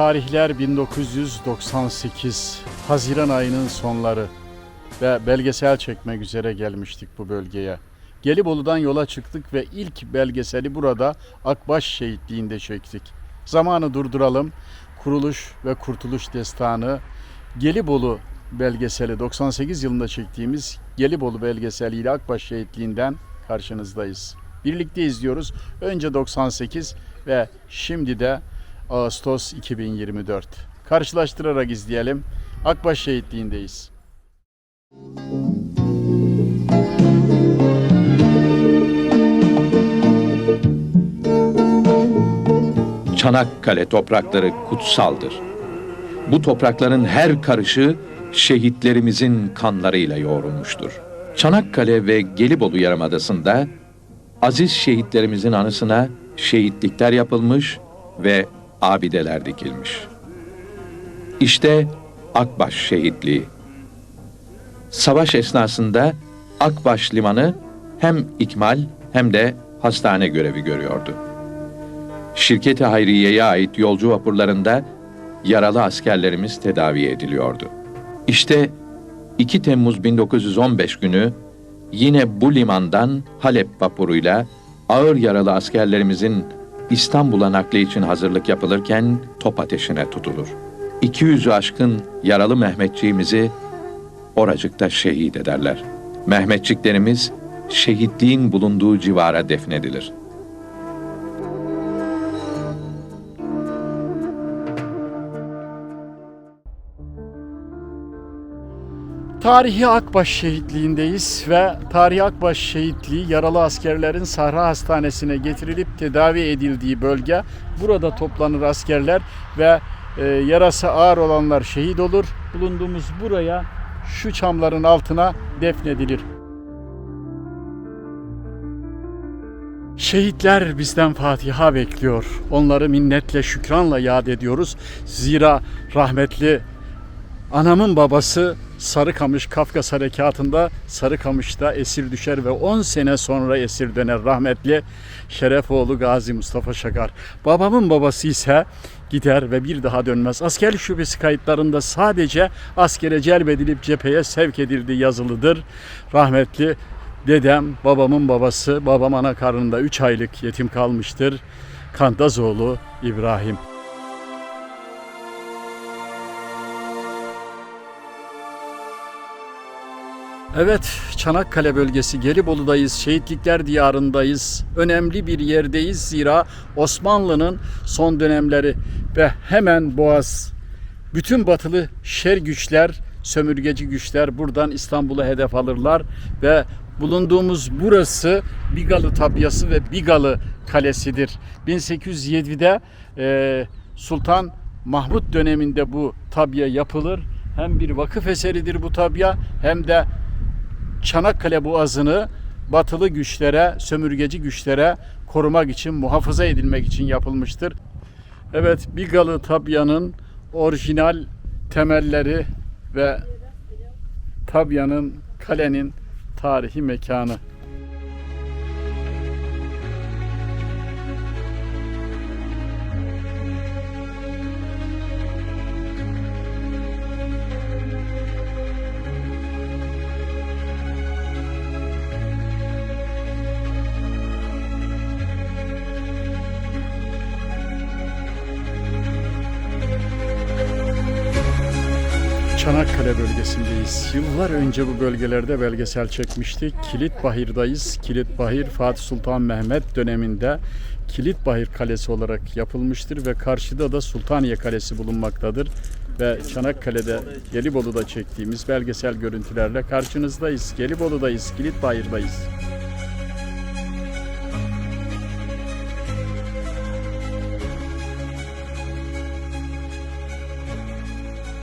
Tarihler 1998 Haziran ayının sonları ve belgesel çekmek üzere gelmiştik bu bölgeye. Gelibolu'dan yola çıktık ve ilk belgeseli burada Akbaş Şehitliği'nde çektik. Zamanı durduralım. Kuruluş ve Kurtuluş Destanı Gelibolu belgeseli 98 yılında çektiğimiz Gelibolu belgeseliyle Akbaş Şehitliği'nden karşınızdayız. Birlikte izliyoruz. Önce 98 ve şimdi de Ağustos 2024. Karşılaştırarak izleyelim. Akbaş Şehitliği'ndeyiz. Çanakkale toprakları kutsaldır. Bu toprakların her karışı şehitlerimizin kanlarıyla yoğrulmuştur. Çanakkale ve Gelibolu Yarımadası'nda aziz şehitlerimizin anısına şehitlikler yapılmış ve abideler dikilmiş. İşte Akbaş Şehitliği. Savaş esnasında Akbaş Limanı hem ikmal hem de hastane görevi görüyordu. Şirketi Hayriye'ye ait yolcu vapurlarında yaralı askerlerimiz tedavi ediliyordu. İşte 2 Temmuz 1915 günü yine bu limandan Halep vapuruyla ağır yaralı askerlerimizin İstanbul'a nakli için hazırlık yapılırken top ateşine tutulur. 200'ü aşkın yaralı Mehmetçiğimizi oracıkta şehit ederler. Mehmetçiklerimiz şehitliğin bulunduğu civara defnedilir. Tarihi Akbaş Şehitliği'ndeyiz ve Tarihi Akbaş Şehitliği yaralı askerlerin Sahra Hastanesi'ne getirilip tedavi edildiği bölge. Burada toplanır askerler ve e, yarası ağır olanlar şehit olur. Bulunduğumuz buraya şu çamların altına defnedilir. Şehitler bizden Fatiha bekliyor. Onları minnetle, şükranla yad ediyoruz. Zira rahmetli Anamın babası Sarıkamış Kafkas Harekatı'nda Sarıkamış'ta esir düşer ve 10 sene sonra esir döner rahmetli Şerefoğlu Gazi Mustafa Şakar. Babamın babası ise gider ve bir daha dönmez. Askerlik şubesi kayıtlarında sadece askere celbedilip cepheye sevk edildiği yazılıdır. Rahmetli dedem, babamın babası, babam ana karnında 3 aylık yetim kalmıştır. Kandazoğlu İbrahim. Evet, Çanakkale bölgesi Gelibolu'dayız, Şehitlikler Diyarı'ndayız. Önemli bir yerdeyiz zira Osmanlı'nın son dönemleri ve hemen Boğaz, bütün batılı şer güçler, sömürgeci güçler buradan İstanbul'a hedef alırlar ve bulunduğumuz burası Bigalı Tabyası ve Bigalı Kalesidir. 1807'de e, Sultan Mahmut döneminde bu tabya yapılır. Hem bir vakıf eseridir bu tabya hem de Çanakkale Boğazı'nı batılı güçlere, sömürgeci güçlere korumak için, muhafaza edilmek için yapılmıştır. Evet, Bigalı Tabya'nın orijinal temelleri ve Tabya'nın, kalenin tarihi mekanı. Çanakkale bölgesindeyiz. Yıllar önce bu bölgelerde belgesel çekmiştik. Kilitbahir'dayız. Kilitbahir Fatih Sultan Mehmet döneminde Kilitbahir Kalesi olarak yapılmıştır ve karşıda da Sultaniye Kalesi bulunmaktadır. Ve Çanakkale'de Gelibolu'da çektiğimiz belgesel görüntülerle karşınızdayız. Gelibolu'dayız, Kilitbahir'dayız.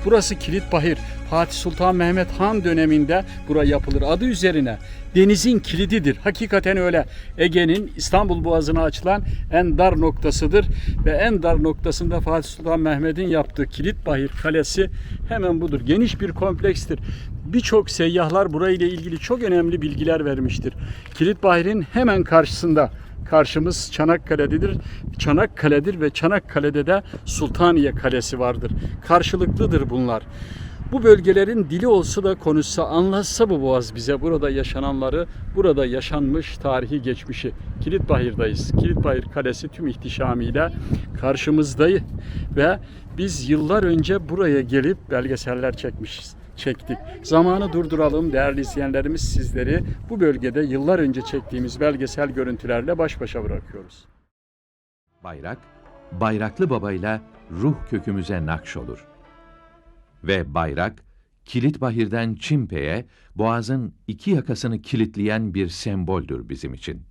Burası Kilitbahir. Fatih Sultan Mehmet Han döneminde bura yapılır. Adı üzerine denizin kilididir. Hakikaten öyle. Ege'nin İstanbul Boğazı'na açılan en dar noktasıdır. Ve en dar noktasında Fatih Sultan Mehmet'in yaptığı Kilitbahir Kalesi hemen budur. Geniş bir komplekstir. Birçok seyyahlar burayla ilgili çok önemli bilgiler vermiştir. Kilitbahir'in hemen karşısında karşımız Çanakkale'dedir. Çanakkale'dir ve Çanakkale'de de Sultaniye Kalesi vardır. Karşılıklıdır bunlar. Bu bölgelerin dili olsa da konuşsa, anlatsa bu boğaz bize burada yaşananları, burada yaşanmış tarihi geçmişi. Kilitbahir'dayız. Kilitbahir Kalesi tüm ihtişamıyla karşımızdayız ve biz yıllar önce buraya gelip belgeseller çekmişiz çektik. Zamanı durduralım değerli izleyenlerimiz sizleri bu bölgede yıllar önce çektiğimiz belgesel görüntülerle baş başa bırakıyoruz. Bayrak, Bayraklı Baba'yla ruh kökümüze nakş olur. Ve bayrak, Kilitbahir'den Çimpe'ye, boğazın iki yakasını kilitleyen bir semboldür bizim için.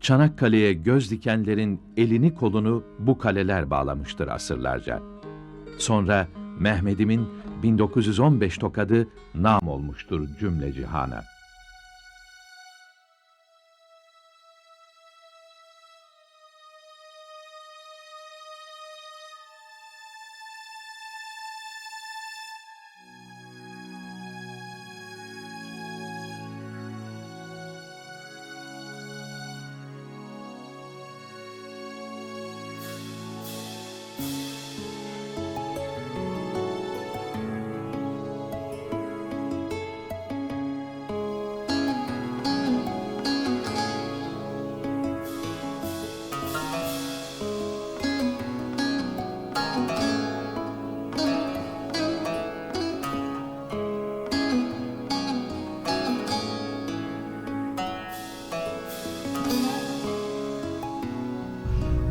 Çanakkale'ye göz dikenlerin elini kolunu bu kaleler bağlamıştır asırlarca. Sonra Mehmet'imin 1915 tokadı nam olmuştur cümle cihana.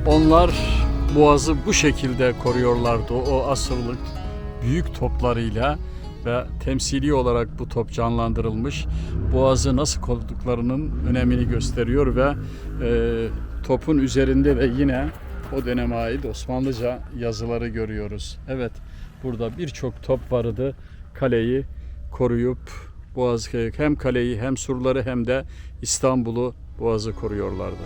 Onlar boğazı bu şekilde koruyorlardı o asırlık büyük toplarıyla ve temsili olarak bu top canlandırılmış. Boğazı nasıl koruduklarının önemini gösteriyor ve e, topun üzerinde de yine o döneme ait Osmanlıca yazıları görüyoruz. Evet burada birçok top vardı. Kaleyi koruyup Boğazı hem kaleyi hem surları hem de İstanbul'u Boğazı koruyorlardı.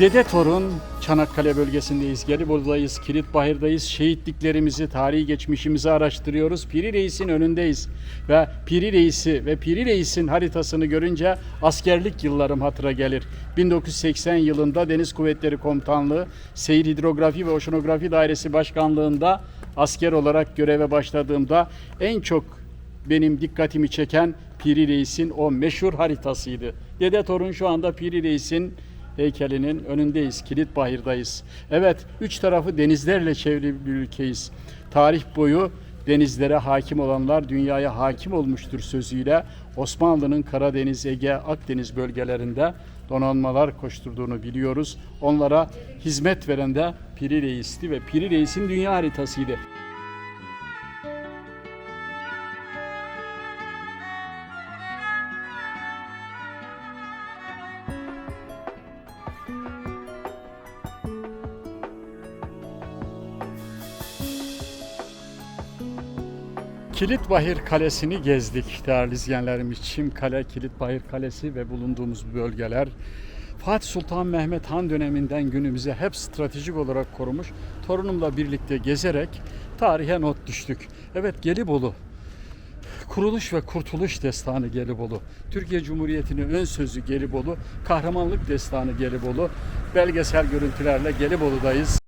Dede Torun Çanakkale bölgesindeyiz. Gelibolu'dayız, Kilitbahir'dayız. Şehitliklerimizi, tarihi geçmişimizi araştırıyoruz. Piri Reis'in önündeyiz. Ve Piri Reis'i ve Piri Reis'in haritasını görünce askerlik yıllarım hatıra gelir. 1980 yılında Deniz Kuvvetleri Komutanlığı Seyir Hidrografi ve Oşanografi Dairesi Başkanlığında asker olarak göreve başladığımda en çok benim dikkatimi çeken Piri Reis'in o meşhur haritasıydı. Dede Torun şu anda Piri Reis'in heykelinin önündeyiz. Kilitbahir'dayız. Evet, üç tarafı denizlerle çevrili bir ülkeyiz. Tarih boyu denizlere hakim olanlar dünyaya hakim olmuştur sözüyle Osmanlı'nın Karadeniz, Ege, Akdeniz bölgelerinde donanmalar koşturduğunu biliyoruz. Onlara hizmet veren de Piri Reis'ti ve Piri Reis'in dünya haritasıydı. Kilitbahir Kalesi'ni gezdik değerli izleyenlerimiz. Çim Kale, Kilitbahir Kalesi ve bulunduğumuz bölgeler Fatih Sultan Mehmet Han döneminden günümüze hep stratejik olarak korumuş. Torunumla birlikte gezerek tarihe not düştük. Evet Gelibolu Kuruluş ve Kurtuluş Destanı Gelibolu, Türkiye Cumhuriyeti'nin ön sözü Gelibolu, Kahramanlık Destanı Gelibolu, belgesel görüntülerle Gelibolu'dayız.